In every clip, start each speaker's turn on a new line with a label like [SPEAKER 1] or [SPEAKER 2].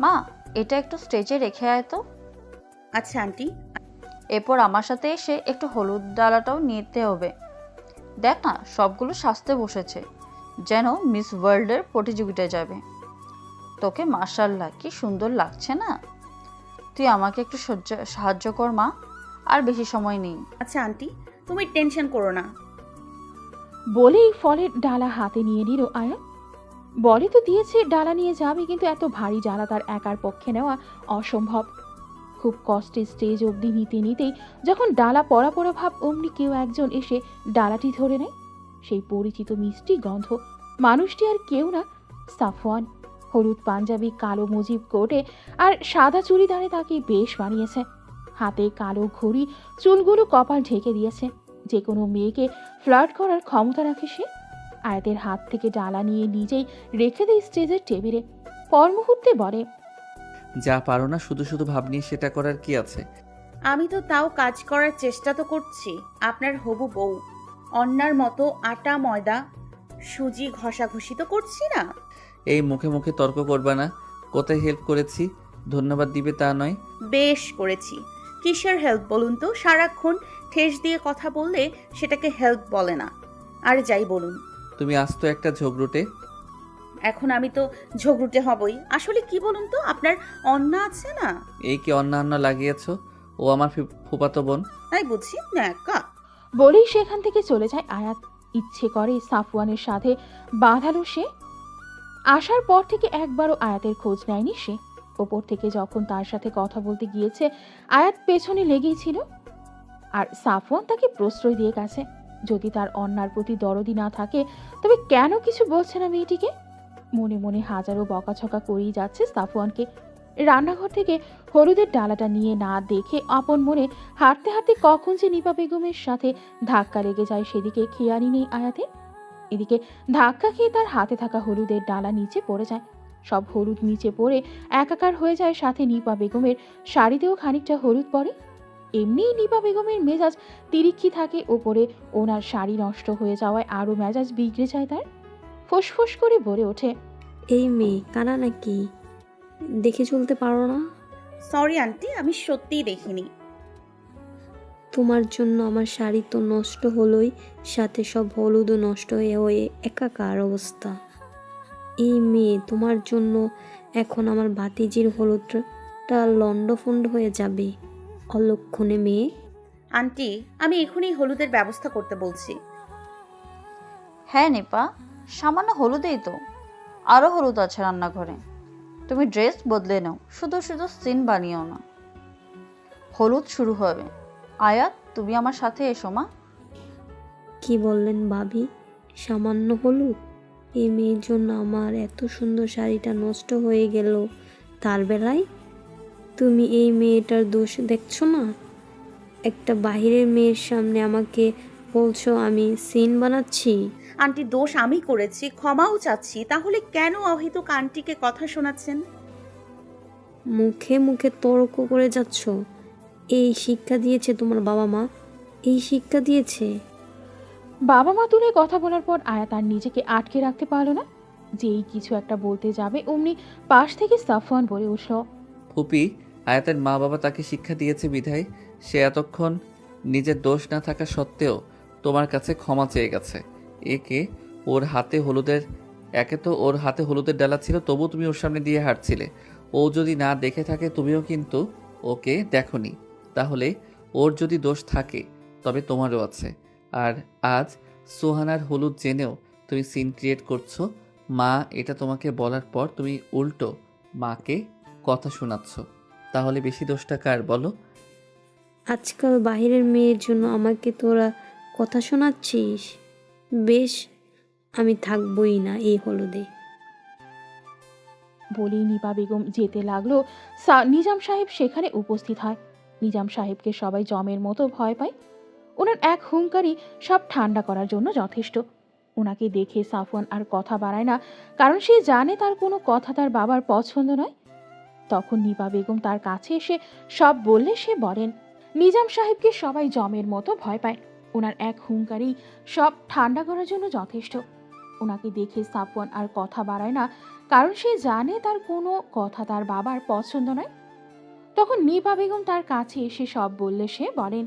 [SPEAKER 1] মা এটা একটু স্টেজে রেখে আয় তো।
[SPEAKER 2] আচ্ছা আন্টি।
[SPEAKER 1] এরপর আমার সাথে এসে একটু হলুদ ডালাটাও নিতে হবে। দেখ না সবগুলো সাজতে বসেছে। যেন মিস ওয়ার্ল্ডের প্রতিযোগিতায় যাবে। তোকে মার্শাল্লাহ কি সুন্দর লাগছে না? তুই আমাকে একটু সহ্য- সাহায্য কর মা আর বেশি সময় নেই।
[SPEAKER 2] আচ্ছা আন্টি তুমি টেনশন করো না।
[SPEAKER 3] বলেই ফলের ডালা হাতে নিয়ে নিল আয়াত বলে তো দিয়েছে, ডালা নিয়ে যাবে, কিন্তু এত ভারী ডালা তার একার পক্ষে নেওয়া অসম্ভব। খুব কষ্টে স্টেজ অবধি নিতে নিতেই যখন ডালা পড়া পড়া ভাব, অমনি কেউ একজন এসে ডালাটি ধরে নেয়। সেই পরিচিত মিষ্টি গন্ধ মানুষটি আর কেউ না, সাফওয়ান। হলুদ পাঞ্জাবি, কালো মুজিব কোটে আর সাদা চুড়িদারে তাকে বেশ বানিয়েছে হাতে কালো ঘড়ি, চুলগুলো কপাল ঢেকে দিয়েছে। যে কোনো মেয়েকে ফ্লার্ট করার ক্ষমতা রাখে সে। আয়াতের হাত থেকে ডালা নিয়ে নিজেই রেখে দেয় স্টেজের টেবিলে। পর মুহূর্তে বলে
[SPEAKER 4] যা পারো না শুধু শুধু ভাব নিয়ে সেটা করার কি আছে?
[SPEAKER 2] আমি তো তাও কাজ করার চেষ্টা তো করছি আপনার হবু বউ। অন্যার মতো আটা ময়দা সুজি ঘষাঘষি তো করছি না?
[SPEAKER 4] এই মুখে মুখে তর্ক করবা না কোথায় হেল্প করেছি? ধন্যবাদ দিবে তা নয়?
[SPEAKER 2] বেশ করেছি। কিসের হেল্প বলুন তো? সারাক্ষণ ঠেস দিয়ে কথা বললে সেটাকে হেল্প বলে না। আর যাই বলুন।
[SPEAKER 4] তুমি আসতো একটা ঝগড়ুটে?
[SPEAKER 2] এখন আমি তো ঝগড়ুটে হবই। আসলে কি বলুন তো আপনার অন্না আছে না?
[SPEAKER 4] এই কি অন্যান্য লাগিয়েছো? ও আমার ফি- ফুপাতো বোন।
[SPEAKER 2] তাই বুঝছি ন্যাকা।
[SPEAKER 3] বলেই সেখান থেকে চলে যায়। আয়াত ইচ্ছে করে সাফওয়ানের সাথে বাঁধালো সে। আসার পর থেকে একবারও আয়াতের খোঁজ নেয়নি সে। ওপর থেকে যখন তার সাথে কথা বলতে গিয়েছে আয়াত পেছনে লেগেই ছিল। আর সাফওয়ান তাকে প্রশ্রয় দিয়ে গেছে। যদি তার অন্যার প্রতি দরদি না থাকে, তবে কেন কিছু বলছে না মেয়েটিকে? মনে মনে হাজারো বকাছকা করেই যাচ্ছে সাফওয়ানকে। রান্নাঘর থেকে হলুদের ডালাটা নিয়ে না দেখে আপন মনে হাঁটতে হাঁটতে কখন যে নিপা বেগমের সাথে ধাক্কা লেগে যায় সেদিকে খেয়ালই নেই আয়াতে। এদিকে ধাক্কা খেয়ে তার হাতে থাকা হলুদের ডালা নিচে পড়ে যায়। সব হলুদ নিচে পড়ে একাকার হয়ে যায় সাথে নিপা বেগমের, শাড়িতেও খানিকটা হলুদ পড়ে এমনিই নিপা বেগমের মেজাজ তিরিক্ষি থাকে ওপরে। ওনার শাড়ি নষ্ট হয়ে যাওয়ায় আরও মেজাজ বিগড়ে যায় তার। ফোঁস করে বলে ওঠে
[SPEAKER 5] এই মেয়ে কানা নাকি? দেখে চলতে পারো না?
[SPEAKER 2] সরি আন্টি আমি সত্যিই দেখিনি।
[SPEAKER 5] তোমার জন্য আমার শাড়ি তো নষ্ট হলোই সাথে সব হলুদও নষ্ট হয়ে হয়ে একাকার অবস্থা। এই মেয়ে তোমার জন্য এখন আমার ভাতিজির হলুদটা লন্ডফন্ড হয়ে যাবে। অলক্ষণে মেয়ে?
[SPEAKER 2] আন্টি আমি এখনই হলুদের ব্যবস্থা করতে বলছি।
[SPEAKER 1] হ্যাঁ নেপা সামান্য হলুদেই তো। আরও হলুদ আছে রান্নাঘরে। তুমি ড্রেস বদলে নাও শুধু শুধু সিন বানিয়েও না। হলুদ শুরু হবে। আয়াত তুমি আমার সাথে এসো মা।
[SPEAKER 5] কি বললেন ভাবি? সামান্য হলুদ? এই মেয়ের জন্য আমার এত সুন্দর শাড়িটা নষ্ট হয়ে গেল। তার বেলায় তুমি এই মেয়েটার দোষ দেখছ না? একটা বাইরের মেয়ের সামনে আমাকে বলছো আমি সিন বানাচ্ছি?
[SPEAKER 2] আন্টি দোষ আমি করেছি ক্ষমাও চাচ্ছি। তাহলে কেন অহেতুক আন্টিকে কথা শোনাচ্ছেন?
[SPEAKER 5] মুখে মুখে তর্ক করে যাচ্ছ। এই শিক্ষা দিয়েছে তোমার বাবা মা? এই শিক্ষা দিয়েছে?
[SPEAKER 3] বাবা মা তুলে কথা বলার পর আয়া তার নিজেকে আটকে রাখতে পারল না। যেই কিছু একটা বলতে যাবে অমনি পাশ থেকে সাফওয়ান বলে উঠল
[SPEAKER 4] ফুপি আয়াতের মা বাবা তাকে শিক্ষা দিয়েছে, বিধায় সে এতক্ষণ নিজের দোষ না থাকা সত্ত্বেও তোমার কাছে ক্ষমা চেয়ে গেছে। একে ওর হাতে হলুদের, একে তো ওর হাতে হলুদের ডালা ছিল, তবু তুমি ওর সামনে দিয়ে হাঁটছিলে। ও যদি না দেখে থাকে, তুমিও কিন্তু ওকে দেখনি। তাহলে ওর যদি দোষ থাকে, তবে তোমারও আছে। আর আজ সোহানার হলুদ জেনেও তুমি সিন ক্রিয়েট করছ। মা, এটা তোমাকে বলার পর তুমি উল্টো মাকে কথা শোনাচ্ছ। তাহলে বেশি দোষটা কার বলো?
[SPEAKER 5] আজকাল বাইরের মেয়ের জন্য আমাকে তোরা কথা শোনাচ্ছিস? বেশ আমি থাকবই না এই হলুদে।
[SPEAKER 3] বলেই নিপা বেগম যেতে লাগল। সা- নিজাম সাহেব সেখানে উপস্থিত হয়। নিজাম সাহেবকে সবাই জমের মতো ভয় পায়। ওনার এক হুঙ্কারই সব ঠান্ডা করার জন্য যথেষ্ট। ওনাকে দেখে সাফওয়ান আর কথা বাড়ায় না কারণ সে জানে তার কোনো কথা তার বাবার পছন্দ নয়। তখন নিপা বেগম তার কাছে এসে সব বললে সে বলেন, নিজাম সাহেবকে সবাই জমের মতো ভয় পায়। ওনার এক হুঙ্কারই সব ঠান্ডা করার জন্য যথেষ্ট। ওনাকে দেখে সাফওয়ান আর কথা বাড়ায় না, কারণ সে জানে তার কোনো কথা তার বাবার পছন্দ নয়। তখন নিপা বেগম তার কাছে এসে সব বললে সে বলেন,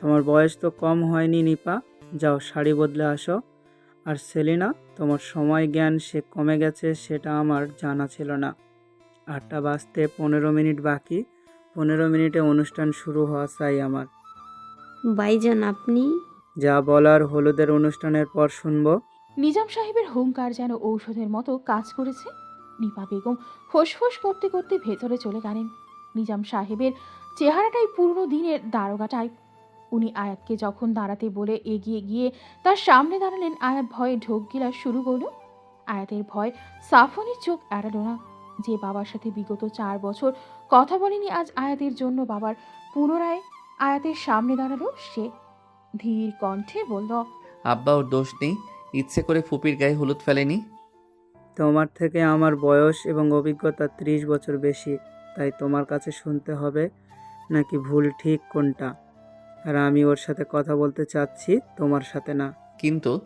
[SPEAKER 6] তোমার বয়স তো কম হয়নি নিপা, যাও শাড়ি বদলে আসো। আর সেলিনা তোমার সময় জ্ঞান সে কমে গেছে সেটা আমার জানা ছিল না। আটটা বাজতে পনেরো মিনিট বাকি পনেরো মিনিটে অনুষ্ঠান শুরু হওয়া চাই আমার।
[SPEAKER 5] ভাইজান আপনি?
[SPEAKER 6] যা বলার হলুদের অনুষ্ঠানের পর শুনব।
[SPEAKER 3] নিজাম সাহেবের হুঙ্কার যেন ঔষধের মতো কাজ করেছে। নিপা বেগম ফোঁস করতে করতে ভেতরে চলে গেলেন। নিজাম সাহেবের চেহারাটাই পুরনো দিনের দারোগা টাইপ উনি আয়াতকে যখন দাঁড়াতে বলে এগিয়ে গিয়ে তার সামনে দাঁড়ালেন আয়াত ভয়ে ঢোক গিলা শুরু করল। আয়াতের ভয় সাফনের চোখ এড়ালো না। যে বাবার সাথে বিগত চার বছর কথা বলেনি আজ আয়াতের জন্য বাবার পুনরায় আয়াতের সামনে দাঁড়াল সে। ধীর কণ্ঠে বলল
[SPEAKER 4] আব্বা ওর দোষ নেই। ইচ্ছে করে ফুপির গায়ে হলুদ ফেলেনি।
[SPEAKER 6] তোমার থেকে আমার বয়স এবং অভিজ্ঞতা ত্রিশ বছর বেশি তাই তোমার কাছে শুনতে হবে নাকি ভুল ঠিক কোনটা? আর আমি ওর সাথে কথা বলতে চাচ্ছি তোমার সাথে না।
[SPEAKER 4] কিন্তু?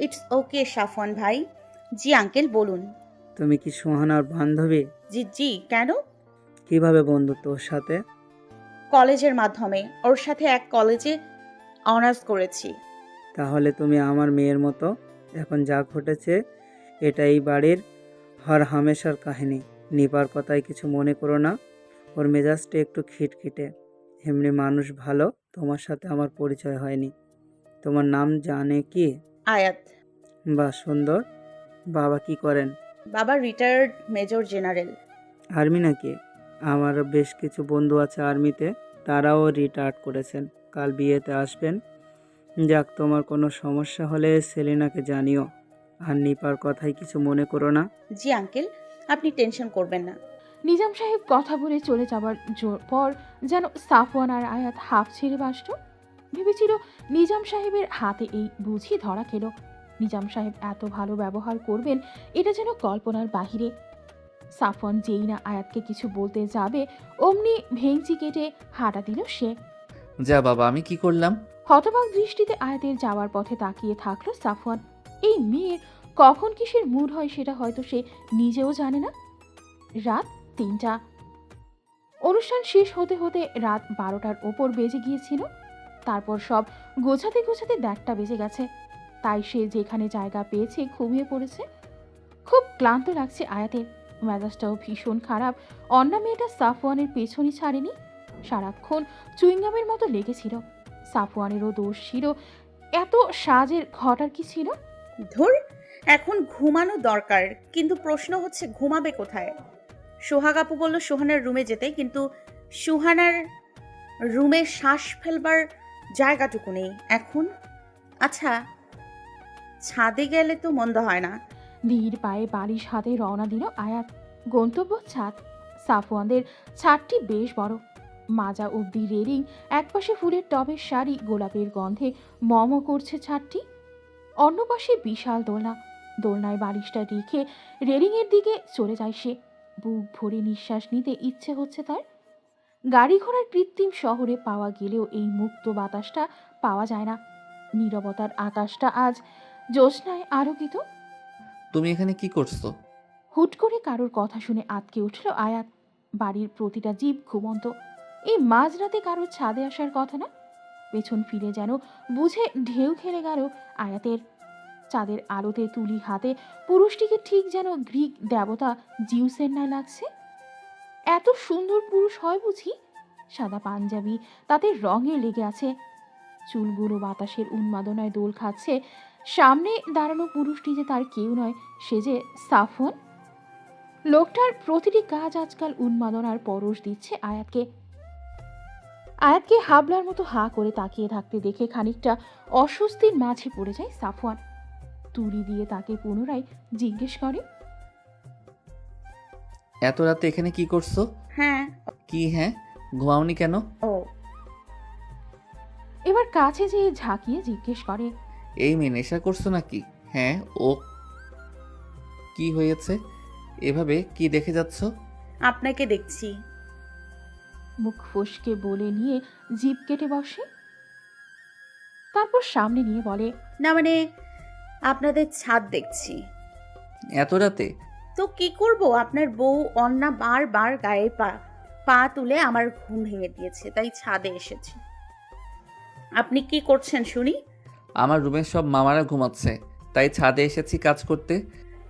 [SPEAKER 2] ইটস ওকে সাফওয়ান ভাই। জি আঙ্কেল বলুন।
[SPEAKER 6] তুমি কি সোহানার বান্ধবী?
[SPEAKER 2] জি জি কেন?
[SPEAKER 6] কীভাবে বন্ধুত্ব ওর সাথে?
[SPEAKER 2] কলেজের মাধ্যমে। ওর সাথে এক কলেজে অনার্স করেছি।
[SPEAKER 6] তাহলে তুমি আমার মেয়ের মতো? এখন যা ঘটেছে এটা এই বাড়ির হর হামেশার কাহিনী। নিপার কথায় কিছু মনে করো না। ওর মেজাজটা একটু খিটখিটে। এমনি মানুষ ভালো তোমার সাথে আমার পরিচয় হয়নি। তোমার নাম জানে কি?
[SPEAKER 2] আয়াত।
[SPEAKER 6] বা সুন্দর। বাবা কি করেন?
[SPEAKER 2] বাবা রিটায়ার্ড মেজর জেনারেল
[SPEAKER 6] আর্মি নাকি? আমার বেশ কিছু বন্ধু আছে আর্মিতে তারাও রিটায়ার্ড করেছেন। কাল বিয়েতে আসবেন। যাক তোমার কোনো সমস্যা হলে সেলিনাকে জানিও। আর নিপার কথাই কিছু মনে করো না।
[SPEAKER 2] জি আঙ্কেল আপনি টেনশন করবেন না।
[SPEAKER 3] নিজাম সাহেব কথা বলে চলে যাবার পর যেন সাফওয়ান আর আয়াত হাফ ছেড়ে বাসত ভেবেছিল নিজাম সাহেবের হাতে এই বুঝি ধরা খেলো। নিজাম সাহেব এত ভালো ব্যবহার করবেন এটা যেন কল্পনার বাহিরে। সাফওয়ান যেই না আয়াতকে কিছু বলতে যাবে অমনি ভেংচি কেটে হাঁটা দিল সে।
[SPEAKER 4] যা বাবা আমি কি করলাম?
[SPEAKER 3] হতবাক দৃষ্টিতে আয়াতের যাওয়ার পথে তাকিয়ে থাকল সাফওয়ান। এই মেয়ের কখন কিসের মুড হয় সেটা হয়তো সে নিজেও জানে না। রাত তিনটা। অনুষ্ঠান শেষ হতে হতে রাত বারোটার ওপর বেজে গিয়েছিল। তারপর সব গোছাতে গোছাতে দেড়টা বেজে গেছে। তাই সে যেখানে জায়গা পেয়েছে ঘুমিয়ে পড়েছে। খুব ক্লান্ত লাগছে আয়াতের। মেজাজটাও ভীষণ খারাপ। অন্না মেয়েটা সাফওয়ানের পেছনই ছাড়েনি। সারাক্ষণ চুইংগামের মতো লেগেছিল। সাফওয়ানেরও দোষ ছিল। এত সাজের ঘটার কি ছিল?
[SPEAKER 2] ধর, এখন ঘুমানো দরকার। কিন্তু প্রশ্ন হচ্ছে, ঘুমাবে কোথায়? সোহাগ আপু বলল, সোহানার রুমে যেতে কিন্তু সুহানার রুমে শ্বাস ফেলবার জায়গাটুকু নেই। এখন? আচ্ছা ছাদে গেলে তো মন্দ হয় না।
[SPEAKER 3] ধীর পায়ে বালিশ হাতে রওনা দিল আয়াত। গন্তব্য ছাদ। সাফওয়ানদের ছাদটি বেশ বড়। মাজা অব্দি রেলিং, একপাশে ফুলের টবের শাড়ি, গোলাপের গন্ধে মম করছে ছাদটি। অন্য পাশে বিশাল দোলনা। দোলনায় বালিশটা রেখে রেলিংয়ের দিকে চলে যায় সে। বুক ভরে নিঃশ্বাস নিতে ইচ্ছে হচ্ছে তার। গাড়ি ঘোড়ার কৃত্রিম শহরে পাওয়া গেলেও এই মুক্ত বাতাসটা পাওয়া যায় না। নীরবতার আকাশটা আজ জ্যোৎস্নায় আলোকিত।
[SPEAKER 4] তুমি এখানে কি করছ?
[SPEAKER 3] হুট করে কারোর কথা শুনে আতকে উঠল আয়াত। বাড়ির প্রতিটা জীব ঘুমন্ত। এই মাঝরাতে কারোর ছাদে আসার কথা না? পেছন ফিরে যেন বুঝে ঢেউ খেলে গেল আয়াতের চাঁদের আলোতে তুলি হাতে, পুরুষটিকে ঠিক যেন গ্রিক দেবতা জিউসের ন্যায় লাগছে? এত সুন্দর পুরুষ হয় বুঝি? সাদা পাঞ্জাবি, তাতে রঙে লেগে আছে। চুলগুলো বাতাসের উন্মাদনায় দোল খাচ্ছে। সামনে দাঁড়ানো পুরুষটি যে তার কেউ নয়, সে যে সাফওয়ান লোকটার প্রতিটি কাজ আজকাল উন্মাদনার পরশ দিচ্ছে আয়াতকে। আয়াতকে হাবলার মতো হা করে তাকিয়ে থাকতে দেখে খানিকটা অস্বস্তির মাঝে পড়ে যায় সাফওয়ান তুড়ি দিয়ে তাকে পুনরায় জিজ্ঞেস করে
[SPEAKER 4] এত রাতে এখানে কি করছ?
[SPEAKER 2] হ্যাঁ।
[SPEAKER 4] কি হ্যাঁ? ঘুমাওনি কেন?
[SPEAKER 2] ও।
[SPEAKER 3] এবার কাছে যেয়ে ঝাঁকিয়ে জিজ্ঞেস করে
[SPEAKER 4] এই মেয়ে নেশা করছ নাকি? হ্যাঁ ও কি হয়েছে? এভাবে কি দেখে যাচ্ছ?
[SPEAKER 2] আপনাকে দেখছি।
[SPEAKER 3] মুখ ফসকে বলে নিয়ে জিভ কেটে বসে তারপর সামনে নিয়ে বলে
[SPEAKER 2] না মানে আপনাদের ছাদ দেখছি।
[SPEAKER 4] এত রাতে?
[SPEAKER 2] তো কি করব? আপনার বউ অন্না বারবার গায়ে পা পা তুলে আমার ঘুম ভেঙে দিয়েছে তাই ছাদে এসেছি। আপনি কি করছেন শুনি?
[SPEAKER 4] আমার রুমের সব মামারা ঘুমাচ্ছে তাই ছাদে এসেছি কাজ করতে।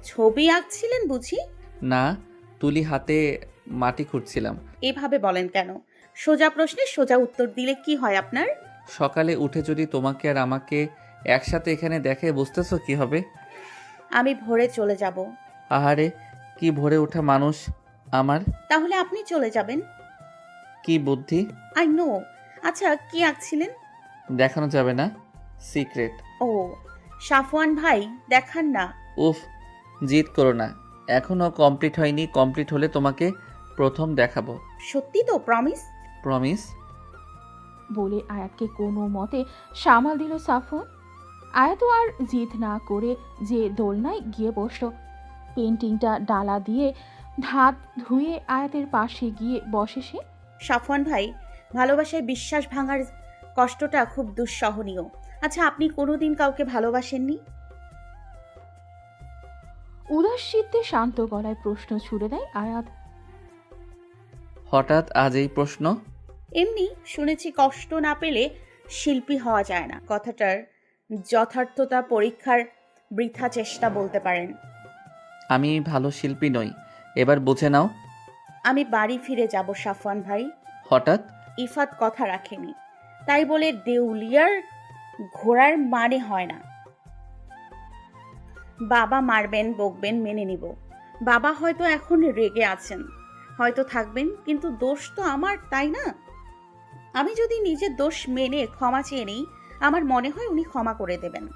[SPEAKER 2] ছবি আঁকছিলেন বুঝি?
[SPEAKER 4] না তুলি হাতে মাটি খুঁড়ছিলাম।
[SPEAKER 2] এভাবে বলেন কেন? সোজা প্রশ্নে সোজা উত্তর দিলে কি হয় আপনার?
[SPEAKER 4] সকালে উঠে যদি তোমাকে আর আমাকে একসাথে এখানে দেখে বুঝতেছো কি হবে?
[SPEAKER 2] আমি ভোরে চলে যাব।
[SPEAKER 4] আহারে কি ভরে ওঠা মানুষ আমার?
[SPEAKER 2] তাহলে আপনি চলে যাবেন।
[SPEAKER 4] কি বুদ্ধি?
[SPEAKER 2] I know. আচ্ছা কি আঁকছিলেন?
[SPEAKER 4] দেখানো যাবে না। সিক্রেট।
[SPEAKER 2] ও সাফওয়ান ভাই দেখান না।
[SPEAKER 4] উফ জিদ করো না। এখনও কমপ্লিট হয়নি কমপ্লিট হলে তোমাকে প্রথম দেখাবো।
[SPEAKER 2] সত্যি তো প্রমিস?
[SPEAKER 4] প্রমিস?
[SPEAKER 3] বলে আয়াতকে কোনো মতে সামাল দিল সাফন আয়াতও আর জিদ না করে যে দোলনায় গিয়ে বসল। পেন্টিংটা ডালা দিয়ে হাত ধুয়ে আয়াতের পাশে গিয়ে বসে সে।
[SPEAKER 2] সাফওয়ান ভাই ভালোবাসায় বিশ্বাস ভাঙার কষ্টটা খুব দুঃসহনীয়। আচ্ছা আপনি কোনোদিন কাউকে ভালোবাসেননি?
[SPEAKER 3] উদাস চিত্তে শান্ত গলায় প্রশ্ন ছুড়ে দেয় আয়াত।
[SPEAKER 4] হঠাৎ আজ এই প্রশ্ন?
[SPEAKER 2] এমনি শুনেছি কষ্ট না পেলে শিল্পী হওয়া যায় না। কথাটার যথার্থতা পরীক্ষার বৃথা চেষ্টা বলতে পারেন।
[SPEAKER 4] আমি ভালো শিল্পী নই। এবার বুঝে নাও।
[SPEAKER 2] আমি বাড়ি ফিরে যাব সাফওয়ান ভাই।
[SPEAKER 4] হঠাৎ?
[SPEAKER 2] ইফাত কথা রাখেনি। তাই বলে দেউলিয়ার ঘোড়ার মানে হয় না। বাবা মারবেন বকবেন মেনে নিব। বাবা হয়তো এখন রেগে আছেন। হয়তো থাকবেন কিন্তু দোষ তো আমার তাই না? আমি যদি নিজের দোষ মেনে ক্ষমা চেয়ে নিই আমার মনে হয় উনি ক্ষমা করে দেবেন।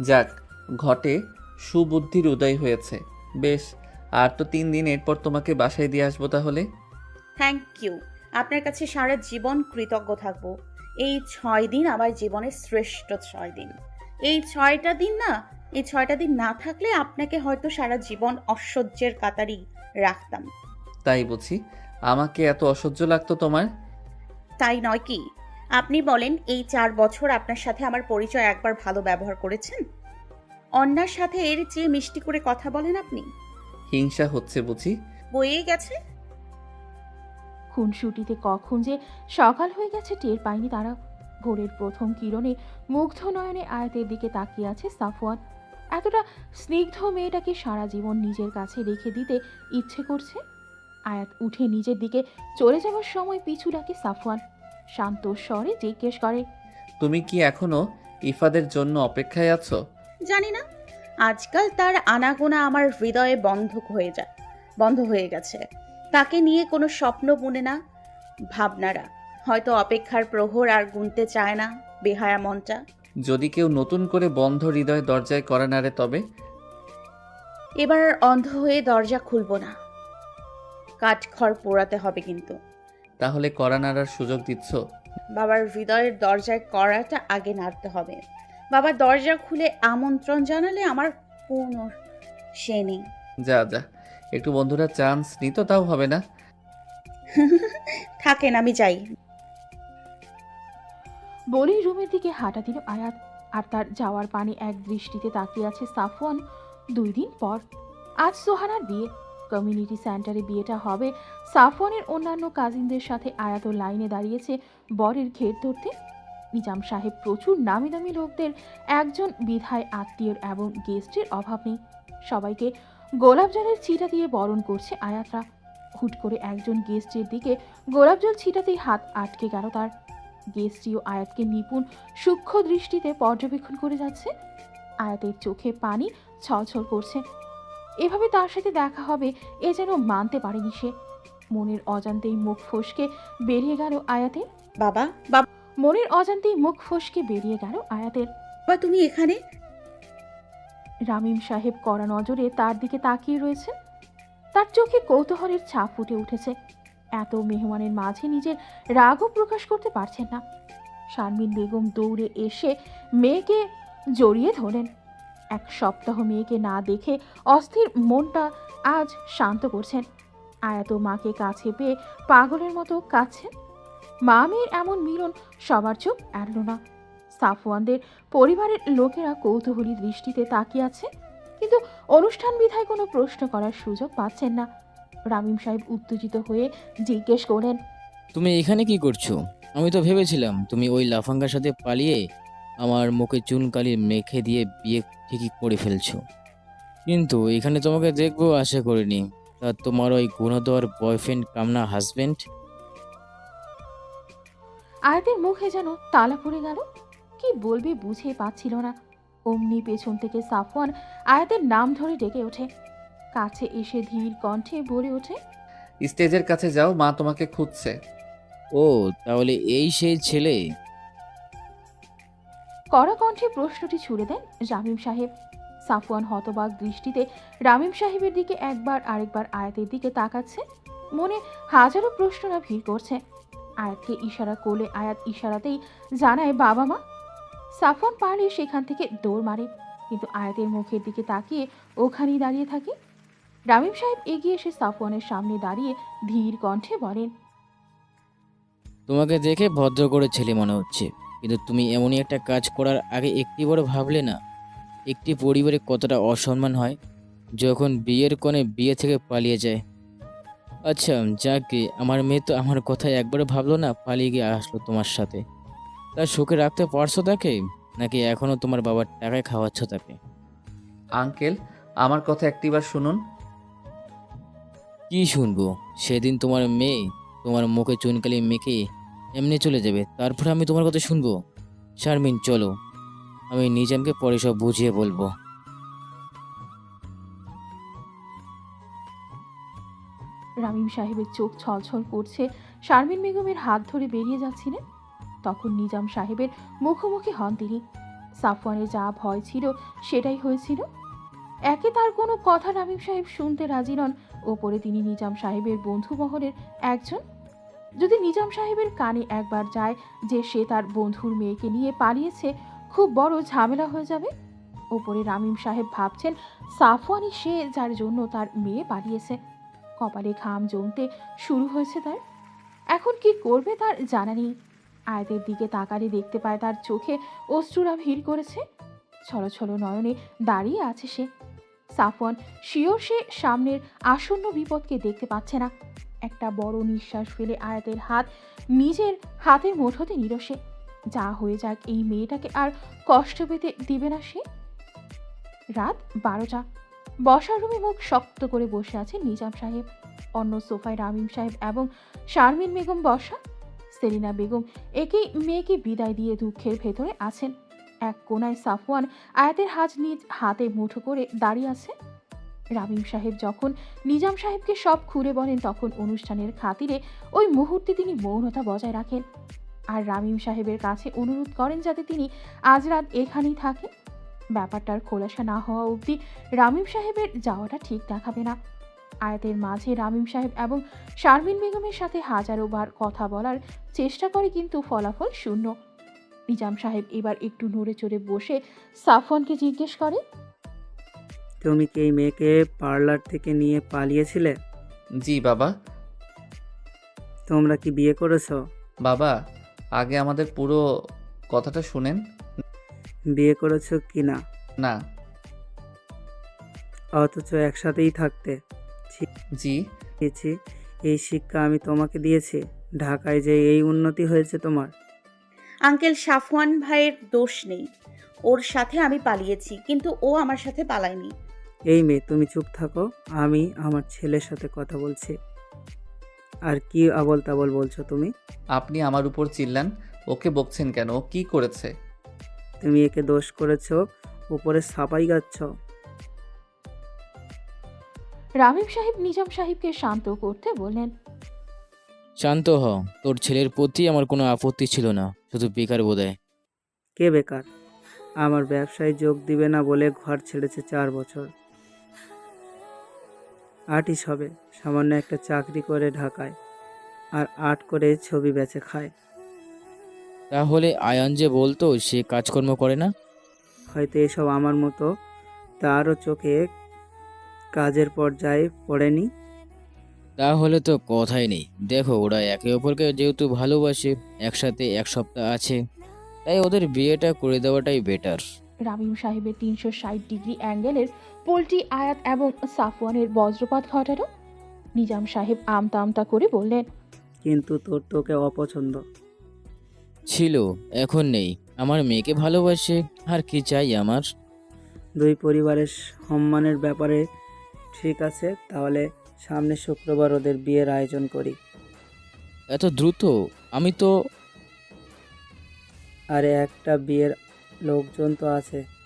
[SPEAKER 4] যাক ঘটে সুবুদ্ধির উদয় হয়েছে। বেশ আর তো তিন দিন এরপর তোমাকে বাসায় দিয়ে আসব তাহলে?
[SPEAKER 2] থ্যাংক ইউ আপনার কাছে সারা জীবন কৃতজ্ঞ থাকব। এই ছয় দিন আমার জীবনের শ্রেষ্ঠ ছয় দিন। এই ছয়টা দিন না এই ছয়টা দিন না থাকলে আপনাকে হয়তো সারা জীবন অসহ্যের কাতারি রাখতাম।
[SPEAKER 4] তাই বুঝি আমাকে এত অসহ্য লাগতো তোমার?
[SPEAKER 2] তাই নয় কি? আপনি বলেন এই চার বছর আপনার সাথে আমার পরিচয় একবার ভালো ব্যবহার করেছেন? অন্যার সাথে এর চেয়ে মিষ্টি করে কথা বলেন আপনি।
[SPEAKER 4] হিংসা হচ্ছে বুঝি?
[SPEAKER 2] বয়ে গেছে?
[SPEAKER 3] খুনসুটিতে কখন যে সকাল হয়ে গেছে টের পায়নি তারা। ভোরের প্রথম কিরণে মুগ্ধ নয়নে আয়াতের দিকে তাকিয়ে আছে সাফওয়ান। এতটা স্নিগ্ধ মেয়েটাকে সারা জীবন নিজের কাছে রেখে দিতে ইচ্ছে করছে? আয়াত উঠে নিজের দিকে চলে যাওয়ার সময় পিছু ডাকে সাফওয়ান। শান্ত স্বরে জিজ্ঞেস করে
[SPEAKER 4] তুমি কি এখনও ইফাদের জন্য অপেক্ষায় আছো?
[SPEAKER 2] জানি না। আজকাল তার আনাগোনা আমার হৃদয়ে বন্ধ হয়ে যায় বন্ধ হয়ে গেছে। তাকে নিয়ে কোনো স্বপ্ন বুনে না। ভাবনারা হয়তো অপেক্ষার প্রহর আর গুনতে চায় না বেহায়া মনটা।
[SPEAKER 4] যদি কেউ নতুন করে বন্ধ হৃদয় দরজায় করা নাড়ে তবে?
[SPEAKER 2] এবার অন্ধ হয়ে দরজা খুলবো না। কাঠখড় পোড়াতে হবে কিন্তু।
[SPEAKER 4] তাহলে কড়া নাড়ার সুযোগ দিচ্ছ?
[SPEAKER 2] বাবার হৃদয়ের দরজায় করাটা আগে নাড়তে হবে। বাবার দরজা খুলে আমন্ত্রণ জানালে আমার কোনো সে নেই।
[SPEAKER 4] যা যা। একটু বন্ধুরা চান্স নিত তাও হবে না।
[SPEAKER 2] থাকেন আমি যাই।
[SPEAKER 3] বলেই রুমের দিকে হাঁটা দিল আয়াত আর তার যাওয়ার পানি এক দৃষ্টিতে তাকিয়ে আছে সাফওয়ান দুই দিন পর। আজ সোহানার বিয়ে কমিউনিটি সেন্টারে বিয়েটা হবে। সাফওয়ানের অন্যান্য কাজিনদের সাথে আয়াত লাইনে দাঁড়িয়েছে। বরের ঘের ধরতে নিজাম সাহেব প্রচুর নামি দামি লোকদের, একজন বিধায় আত্মীয়র এবং গেস্টের অভাব নেই। সবাইকে গোলাপ জলের ছিটা দিয়ে বরণ করছে আয়াতরা। হুট করে একজন গেস্টের দিকে গোলাপ জল ছিটাতেই হাত আটকে গেল তার। গেস্টিও আয়াতকে নিপুণ, সূক্ষ্ম দৃষ্টিতে পর্যবেক্ষণ করে যাচ্ছে। আয়াতের চোখে পানি ছলছল করছে। এভাবে তার সাথে দেখা হবে এ যেন মানতে পারেনি সে। মনের অজান্তেই মুখ ফসকে বেরিয়ে গেল আয়াতের।
[SPEAKER 2] বাবা বাবা
[SPEAKER 3] মনের অজান্তেই মুখ ফসকে বেরিয়ে গেল আয়াতের।
[SPEAKER 2] তুমি এখানে?
[SPEAKER 3] রামিম সাহেব কড়া নজরে তার দিকে তাকিয়ে রয়েছেন। তার চোখে কৌতূহলের ছাপ ফুটে উঠেছে। এত মেহমানের মাঝে নিজের রাগও প্রকাশ করতে পারছেন না। শারমিন বেগম দৌড়ে এসে মেয়েকে জড়িয়ে ধরেন এক সপ্তাহ মেয়েকে না দেখে অস্থির মনটা আজ শান্ত করছেন। আয়াত মাকে কাছে পেয়ে পাগলের মতো কাঁদছেন। মা মেয়ের এমন মিলন সবার চোখ এড়ল না। সাফওয়ানদের পরিবারের লোকেরা কৌতূহলী দৃষ্টিতে তাকিয়ে আছে, কিন্তু অনুষ্ঠান বিধায় কোনো প্রশ্ন করার সুযোগ পাচ্ছেন না। রামিম সাহেব উত্তেজিত হয়ে জিজ্ঞেস করেন
[SPEAKER 7] তুমি এখানে কি করছ? আমি তো ভেবেছিলাম তুমি ওই লাফাঙ্গার সাথে পালিয়ে আমার মুখে চুনকালি মেখে দিয়ে বিয়ে ঠিকই করে ফেলছো। কিন্তু এখানে তোমাকে দেখব আশা করিনি। তা তোমার ওই গুণধর বয়ফ্রেন্ড কামনা হাজবেন্ড
[SPEAKER 3] আয়াতের মুখে যেন তালা পড়ে গেল। কি বলবে বুঝে পাচ্ছিল না। অমনি পেছন থেকে সাফওয়ান আয়াতের নাম ধরে ডেকে ওঠে। কাছে এসে ধীর কণ্ঠে বলে ওঠে
[SPEAKER 4] স্টেজের কাছে যাও মা তোমাকে খুঁজছে।
[SPEAKER 7] ও তাহলে এই সেই ছেলে?
[SPEAKER 3] কড়া কণ্ঠে প্রশ্নটি ছুড়ে দেন রামিম সাহেব। সাফওয়ান হতবাক দৃষ্টিতে রামিম সাহেবের দিকে একবার আরেকবার আয়াতের দিকে তাকাচ্ছে। মনে হাজারো প্রশ্নরা ভিড় করছে। আয়াতকে ইশারা করলে আয়াত ইশারাতেই জানায়, বাবা মা! সাফওয়ান পারলে সেখান থেকে দৌড় মারে, কিন্তু আয়াতের মুখের দিকে তাকিয়ে ওখানেই দাঁড়িয়ে থাকে। রামিম সাহেব এগিয়ে এসে সাফওয়ানের সামনে দাঁড়িয়ে ধীর কণ্ঠে বলেন,
[SPEAKER 7] তোমাকে দেখে ভদ্র করে ছেলে মনে হচ্ছে। কিন্তু তুমি এমনই একটা কাজ করার আগে একটি বড় ভাবলে না। একটি পরিবারে কতটা অসম্মান হয় যখন বিয়ের কোণে বিয়ে থেকে পালিয়ে যায়। আচ্ছা যাকে আমার মেয়ে তো আমার কথা একবারও ভাবলো না পালিয়ে গিয়ে আসলো তোমার সাথে। তার সুখে রাখতে পারছ তাকে নাকি এখনও তোমার বাবার টাকায় খাওয়াচ্ছ তাকে?
[SPEAKER 4] আঙ্কেল আমার কথা একটিবার শুনুন।
[SPEAKER 7] কি শুনব? সেদিন তোমার মেয়ে তোমার মুখে চুনকালি মেখে এমনি চলে যাবে। তারপর আমি তোমার কথা শুনব। শারমিন, চলো। আমি নিজামকে পরে সব বুঝিয়ে বলব।
[SPEAKER 3] রামিম সাহেবের চোখ ছলছল করছে। শারমিন বেগমের হাত ধরে বেরিয়ে যাচ্ছিলেন। তখন নিজাম সাহেবের মুখোমুখি হন তিনি। সাফওয়ানের যা ভয় ছিল, সেটাই হয়েছিল। একে তার কোনো কথা রামিম সাহেব শুনতে রাজি নন। ওপরে তিনি নিজাম সাহেবের বন্ধু মহলের একজন যদি নিজাম সাহেবের কানে একবার যায় যে সে তার বন্ধুর মেয়েকে নিয়ে পালিয়েছে, খুব বড় ঝামেলা হয়ে যাবে। ওপরে রামিম সাহেব ভাবছেন সাফওয়ানই সে যার জন্য তার মেয়ে পালিয়েছে। কপালে ঘাম জমতে শুরু হয়েছে তার। এখন কি করবে তার জানা নেই। আয়াতের দিকে তাকালে দেখতে পায় তার চোখে অশ্রুরা ভিড় করেছে। ছলো ছলো নয়নে দাঁড়িয়ে আছে সে। সাফওয়ান শিওর সে সামনের আসন্ন বিপদকে দেখতে পাচ্ছে না। একটা বড় নিঃশ্বাস ফেলে আয়াতের হাত নিজের হাতের মুঠোতে নিল সে। যা হয়ে যাক, এই মেয়েটাকে আর কষ্ট পেতে দিবে না সে। রাত বারোটা। বসার রুমে মুখ শক্ত করে বসে আছে নিজাম সাহেব। অন্য সোফায় রামিম সাহেব এবং শারমিন বেগম বসা। সেলিনা বেগম একই মেয়েকে বিদায় দিয়ে দুঃখের ভেতরে আছেন। এক কোনায় সাফওয়ান আয়াতের হাত নিজ হাতে মুঠো করে দাঁড়িয়ে আছে। রামিম সাহেব যখন নিজাম সাহেবকে সব খুলে বলেন, তখন অনুষ্ঠানের খাতিরে ওই মুহূর্তে তিনি মৌনতা বজায় রাখেন। আর রামিম সাহেবের কাছে অনুরোধ করেন যাতে তিনি আজ রাত এখানেই থাকেন ব্যাপারটার খোলাসা না হওয়া অবধি রামিম সাহেবের যাওয়াটা ঠিক দেখাবে না। আয়াতের মাঝে রামিম সাহেব এবং শারমিন বেগমের সাথে হাজারো বার কথা বলার চেষ্টা করে, কিন্তু ফলাফল শূন্য। নিজাম সাহেব এবার একটু নড়ে চড়ে বসে সাফওয়ানকে জিজ্ঞেস করে
[SPEAKER 6] তুমি কি এই মেয়েকে পার্লার থেকে নিয়ে পালিয়েছিলে?
[SPEAKER 4] জি বাবা।
[SPEAKER 6] তোমরা কি বিয়ে করেছ?
[SPEAKER 4] বাবা আগে আমাদের পুরো কথাটা শুনেন।
[SPEAKER 6] বিয়ে করেছ কি না?
[SPEAKER 4] না।
[SPEAKER 6] অথচ একসাথেই থাকতে।
[SPEAKER 4] জি।
[SPEAKER 6] দিয়েছি এই শিক্ষা আমি তোমাকে দিয়েছি। ঢাকায় যে এই উন্নতি হয়েছে তোমার।
[SPEAKER 2] আঙ্কেল সাফওয়ান ভাইয়ের দোষ নেই। ওর সাথে আমি পালিয়েছি কিন্তু ও আমার সাথে পালায়নি।
[SPEAKER 6] এই মেয়ে তুমি চুপ থাকো। আমি আমার ছেলের সাথে কথা বলছি। আর কি আবল তাবল বলছো তুমি?
[SPEAKER 4] আপনি আমার উপর চিল্লান। ওকে বকছেন কেন? ও কি করেছে?
[SPEAKER 6] তুমি একে দোষ করেছ উপরে সাপাই গাচ্ছ।
[SPEAKER 3] রামিম সাহেব নিজাম সাহেবকে শান্ত করতে বললেন
[SPEAKER 7] শান্ত হ তোর ছেলের প্রতি আমার কোনো আপত্তি ছিল না শুধু বেকার বোধহয়
[SPEAKER 6] কে বেকার? আমার ব্যবসায় যোগ দিবে না বলে ঘর ছেড়েছে চার বছর। আর্টিস্ট হবে। সামান্য একটা চাকরি করে ঢাকায় আর আর্ট করে ছবি বেচে খায়।
[SPEAKER 7] তাহলে আয়ান যে বলতো সে কাজকর্ম করে না?
[SPEAKER 6] হয়তো এসব আমার মতো তারও চোখে কাজের পর্যায়ে পড়েনি।
[SPEAKER 7] তাহলে তো কথাই নেই। দেখো ওরা একে অপরকে যেহেতু ভালোবাসে একসাথে এক সপ্তাহ আছে তাই ওদের বিয়েটা করে দেওয়াটাই বেটার
[SPEAKER 3] রামিম সাহেবের তিনশো ষাট ডিগ্রি অ্যাঙ্গেলের পোলট্রি আয়াত এবং সাফওয়ানের বজ্রপাত ঘটালো। নিজাম সাহেব আমতা আমতা করে বললেন
[SPEAKER 6] কিন্তু তোর তোকে অপছন্দ।
[SPEAKER 7] ছিল এখন নেই। আমার মেয়েকে ভালোবাসে আর কি চাই আমার?
[SPEAKER 6] দুই পরিবারের সম্মানের ব্যাপারে ঠিক আছে তাহলে সামনে শুক্রবার ওদের বিয়ের আয়োজন করি।
[SPEAKER 7] এত দ্রুত? আমি তো
[SPEAKER 6] আরে একটা বিয়ের লোকজন তো আছে।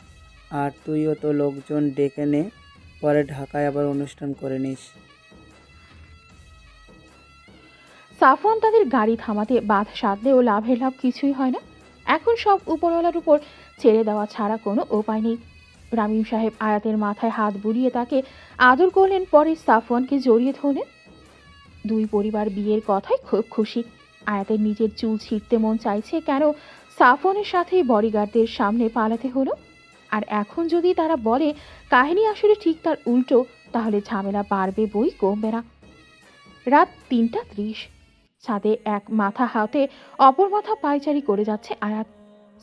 [SPEAKER 6] আর তুইও তো লোকজন ডেকে নে, পরে ঢাকায় আবার অনুষ্ঠান করে নিস।
[SPEAKER 3] সাফওয়ান তাদের গাড়ি থামাতে বাধ সাধলেও লাভের লাভ কিছুই হয় না। এখন সব উপরওয়ালার উপর ছেড়ে দেওয়া ছাড়া কোনো উপায় নেই। রামিম সাহেব আয়াতের মাথায় হাত বুলিয়ে তাকে আদর করলেন, পরে সাফওয়ানকে জড়িয়ে ধরলেন। দুই পরিবার বিয়ের কথায় খুব খুশি। আয়াতের নিজের চুল ছিঁড়তে মন চাইছে, কেন সাফওয়ানের সাথে বডিগার্ডদের সামনে পালাতে হলো? আর এখন যদি তারা বলে, কাহিনী আসলে ঠিক তার উল্টো, তাহলে ঝামেলা বাড়বে বই কমবে না রাত তিনটা ত্রিশ। ছাদে এক মাথা হাতে অপর মাথা পায়চারি করে যাচ্ছে আয়াত।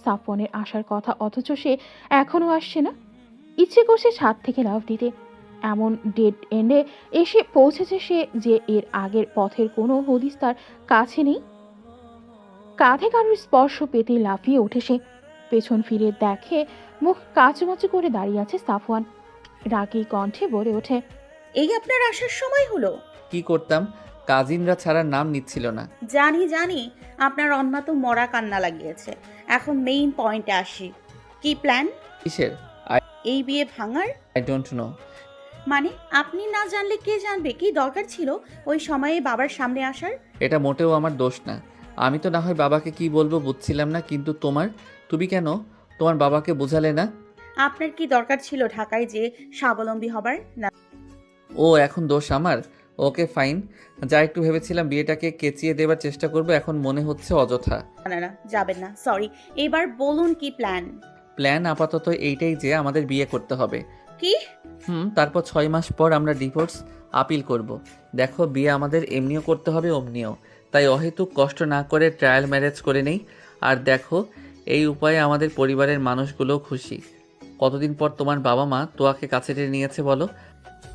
[SPEAKER 3] সাফওয়ানের আসার কথা অথচ সে এখনও আসছে না। ইচ্ছে করছে ছাদ থেকে লাফ দিতে। এমন ডেড এন্ডে এসে পৌঁছেছে সে যে এর আগের পথের কোনো হদিস তার কাছে নেই। কাঁধে কারোর স্পর্শ পেতে লাফিয়ে ওঠে সে। পেছন ফিরে দেখে মুখ কাচুমাচু করে দাঁড়িয়ে আছে সাফওয়ান। রাগী কণ্ঠে বলে ওঠে
[SPEAKER 2] এই আপনার আসার সময় হলো।
[SPEAKER 4] কি করতাম? কাজিনরা ছাড়া নাম নিচ্ছিল না।
[SPEAKER 2] জানি জানি আপনার অন্মা তো মরা কান্না লাগিয়েছে। এখন মেইন পয়েন্টে আসি। কি প্ল্যান
[SPEAKER 4] কিসের?
[SPEAKER 2] এই বিয়ে ভাঙার?
[SPEAKER 4] আই ডোন্ট নো
[SPEAKER 2] মানে আপনি না জানলে কে জানবে? কি দরকার ছিল ওই সময়ে বাবার সামনে আসার?
[SPEAKER 4] এটা মোটেও আমার দোষ না। আমি তো না হয় বাবাকে কি বলব বুঝছিলাম না কিন্তু তোমার? তুমি কেন? তোমার বাবাকে বোঝালে না?
[SPEAKER 2] আপনার কি দরকার ছিল ঢাকায় যে স্বাবলম্বী হবার? না।
[SPEAKER 4] ও এখন দোষ আমার? Okay fine. যা একটু ভেবেছিলাম বিয়েটাকে কেচিয়ে দেবার চেষ্টা করব এখন মনে হচ্ছে অযথা।
[SPEAKER 2] না না যাবেন না সরি এবার বলুন কি প্ল্যান
[SPEAKER 4] প্ল্যান আপাতত এইটাই যে আমাদের বিয়ে করতে হবে।
[SPEAKER 2] কি?
[SPEAKER 4] হুম তারপর ছয় মাস পর আমরা ডিভোর্স আপিল করব। দেখো বিয়ে আমাদের এমনিও করতে হবে অমনিও। তাই অহেতুক কষ্ট না করে ট্রায়াল ম্যারেজ করে নেই। আর দেখো এই উপায়ে আমাদের পরিবারের মানুষগুলোও খুশি। কতদিন পর তোমার বাবা মা তোয়াকে কাছে টেনে নিয়েছে বলো?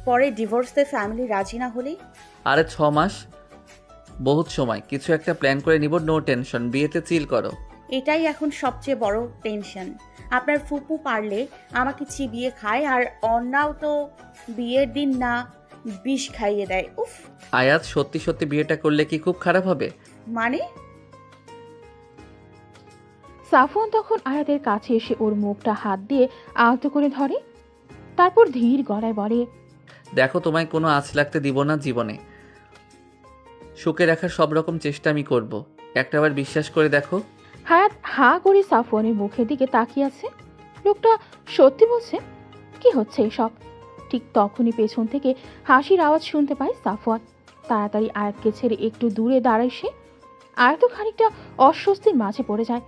[SPEAKER 2] পরে ডিভোর্সে ফ্যামিলি রাজি না হলে
[SPEAKER 4] আরে ছ মাস। বহুত সময়। কিছু একটা প্ল্যান করে নিব নো টেনশন। বিয়েতে চিল করো।
[SPEAKER 2] এটাই এখন সবচেয়ে বড় টেনশন। আপনার ফুপু পারলে আমাকে চিবিয়ে খায় আর অন্যাও তো বিয়ের দিন না বিষ খাইয়ে দেয়। উফ।
[SPEAKER 4] আয়াত সত্যি সত্যি বিয়েটা করলে কি খুব খারাপ হবে?
[SPEAKER 2] মানে?
[SPEAKER 3] সাফওয়ান তখন আয়াতের কাছে এসে ওর মুখটা হাত দিয়ে আলতো করে ধরে তারপর ধীর গলায় বলে
[SPEAKER 4] দেখো তোমায় কোনো আঁচ লাগতে দিব না জীবনে। সুখে রাখার সব রকম চেষ্টা আমি করব। একটাবার বিশ্বাস করে দেখো।
[SPEAKER 3] হায়াত হা করে সাফওয়ানের মুখের দিকে তাকিয়ে আছে। লোকটা সত্যি বলছে কি হচ্ছে এসব? ঠিক তখনই পেছন থেকে হাসির আওয়াজ শুনতে পায় সাফওয়ান। তাড়াতাড়ি আয়াতকে ছেড়ে একটু দূরে দাঁড়ায় সে। আয়াতও খানিকটা অস্বস্তির মাঝে পড়ে যায়।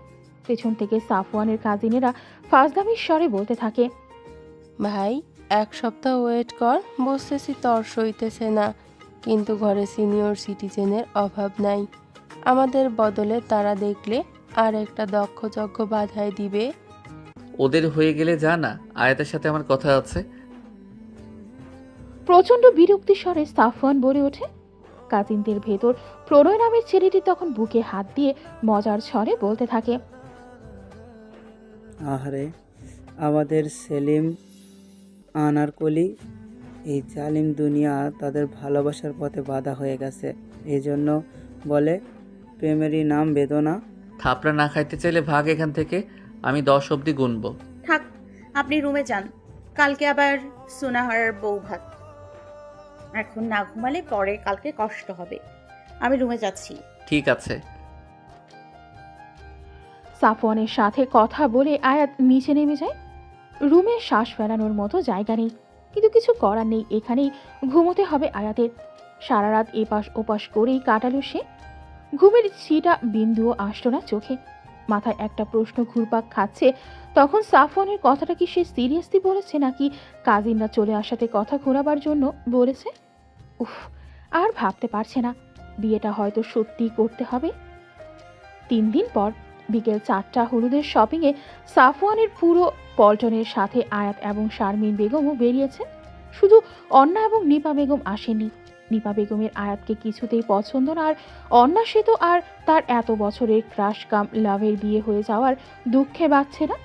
[SPEAKER 3] পেছন থেকে সাফওয়ানের কাজিনেরা ফাজলামির স্বরে বলতে থাকে
[SPEAKER 8] ভাই এক সপ্তাহ ওয়েট কর বসতেছি তর সইতেছে না। কিন্তু ঘরে সিনিয়র সিটিজেনের অভাব নাই। আমাদের বদলে তারা দেখলে আর একটা দক্ষযজ্ঞ বাধায় দিবে।
[SPEAKER 4] ওদের হয়ে গেলে যা না আয়াতের সাথে আমার কথা আছে?
[SPEAKER 3] প্রচণ্ড বিরক্তি স্বরে সাফওয়ান বলে ওঠে। কাজিনদের ভেতর প্রণয় নামের ছেলেটি তখন বুকে হাত দিয়ে মজার স্বরে বলতে থাকে
[SPEAKER 6] আহারে আমাদের সেলিম আনারকলি এই জালিম দুনিয়া তাদের ভালোবাসার পথে বাধা হয়ে গেছে। এই জন্য বলে প্রেমেরই নাম বেদনা।
[SPEAKER 4] থাপড়া না খাইতে চাইলে ভাগ এখান থেকে আমি দশ অবধি গুনব।
[SPEAKER 2] থাক আপনি রুমে যান। কালকে আবার সুনাহার বউ ভাত। এখন না ঘুমালে পরে কালকে কষ্ট হবে। আমি রুমে যাচ্ছি।
[SPEAKER 4] ঠিক আছে।
[SPEAKER 3] সাফওয়ানের সাথে কথা বলে আয়াত নিচে নেমে যায়। রুমে শ্বাস ফেলানোর মতো জায়গা নেই, কিন্তু কিছু করার নেই। এখানেই ঘুমোতে হবে আয়াতের। সারা রাত এপাশ ওপাশ করেই কাটালো সে। ঘুমের ছিটা বিন্দুও আসলো না চোখে। মাথায় একটা প্রশ্ন ঘুরপাক খাচ্ছে, তখন সাফওয়ানের কথাটা কি সে সিরিয়াসলি বলেছে, নাকি কাজিনরা চলে আসাতে কথা ঘোরাবার জন্য বলেছে? উফ, আর ভাবতে পারছে না। বিয়েটা হয়তো সত্যিই করতে হবে। তিন দিন পর বিকেল চারটা হলুদের শপিংয়ে সাফওয়ানের পুরো পল্টনের সাথে আয়াত এবং শারমিন বেগমও বেরিয়েছেন। শুধু অন্না এবং নিপা বেগম আসেনি নিপা বেগমের আয়াতকে কিছুতেই পছন্দ না, আর অন্না সে তো আর তার এত বছরের ক্রাশ কাম লাভের বিয়ে হয়ে যাওয়ার দুঃখে বাঁচছে না।